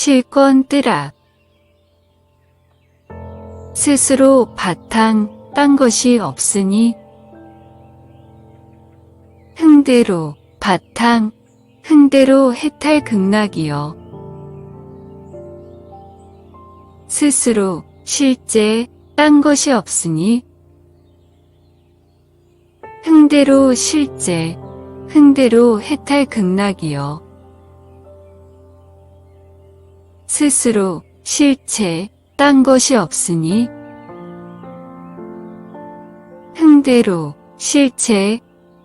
실권 뜨락. 스스로 바탕 딴 것이 없으니 흥대로 바탕 흥대로 해탈 극락이여. 스스로 실제 딴 것이 없으니 흥대로 실제 흥대로 해탈 극락이여 스스로 실체 딴 것이 없으니 흥대로 실체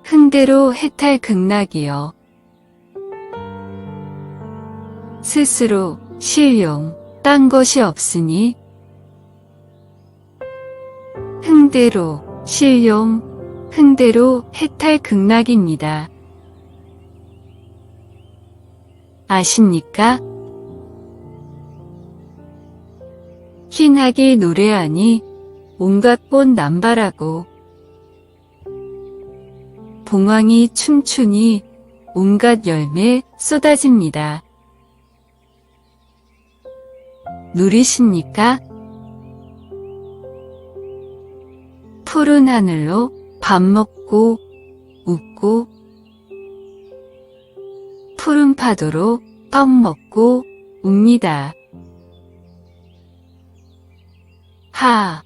흥대로 해탈 극락이여 스스로 실용 딴 것이 없으니 흥대로 실용 흥대로 해탈 극락입니다. 아십니까? 흰하게 노래하니 온갖 꽃 남발하고 봉황이 춤추니 온갖 열매 쏟아집니다. 누리십니까? 푸른 하늘로 밥 먹고 웃고 푸른 파도로 떡 먹고 웁니다. 하,